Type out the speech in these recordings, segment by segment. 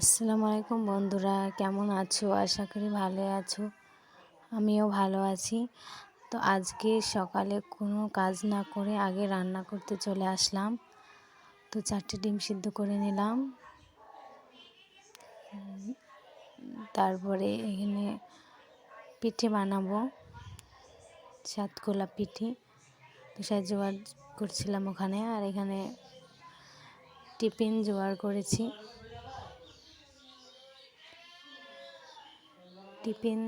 আসসালামু আলাইকুম বন্ধুরা, কেমন আছো? আশা করি ভালো আছো। আমিও ভালো আছি। তো আজকে সকালে কোনো কাজ না করে আগে রান্না করতে চলে আসলাম। তো চারটে ডিম সিদ্ধ করে নিলাম। তারপরে এখানে পিঠে বানাবো, সাতকোলা পিঠে। তো সেই জোগাড় করছিলাম ওখানে, আর এখানে টিফিন জোগাড় করেছি। টিফিন,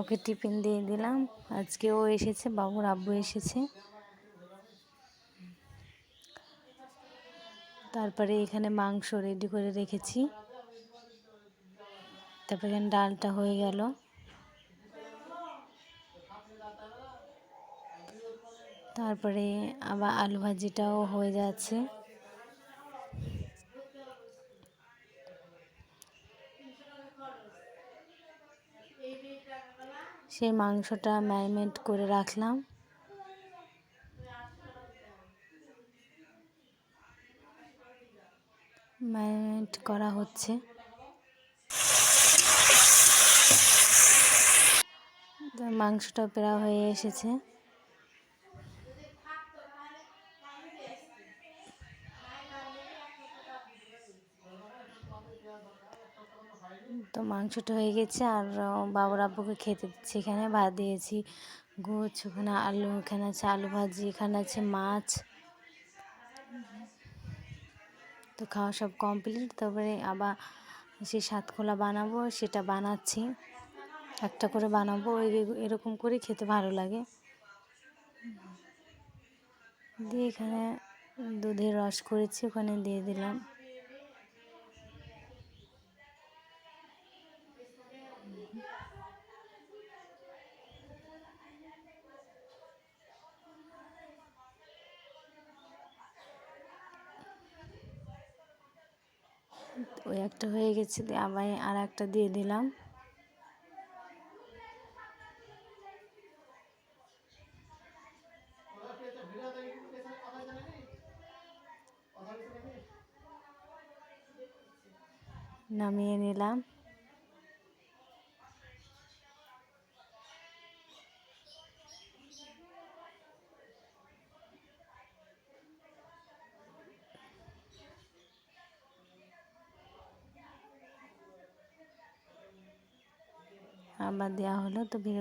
ওকে টিফিন দিয়ে দিলাম। আজকে ও এসেছে, বাবুর আব্বু এসেছে। তারপরে এখানে মাংস রেডি করে রেখেছি। তারপরে এখানে ডালটা হয়ে গেল। তারপরে আবার আলু ভাজিটাও হয়ে যাচ্ছে। সেই মাংসটা ম্যারিনেট করে রাখলাম। ম্যারিনেট করা হচ্ছে। মাংসটা প্রায় হয়ে এসেছে। তো মাংসটা হয়ে গেছে আর বাবুর আব্বুকে খেতে দিচ্ছি এখানে। ভাত দিয়েছি গোছ ওখানে আলু এখানে আছে আলু ভাজি, এখানে আছে মাছ। তো খাওয়া সব কমপ্লিট তারপরে আবার সেই সাতখোলা বানাবো সেটা বানাচ্ছি। একটা করে বানাবো, ওই এরকম করে খেতে ভালো লাগে। দিয়ে এখানে দুধের রস করেছি, ওখানে দিয়ে দিলাম। ওই একটা হয়ে গেছে আবার আর একটা দিয়ে দিলাম। নামিয়ে নিলাম। আবার দেওয়া হলো। তো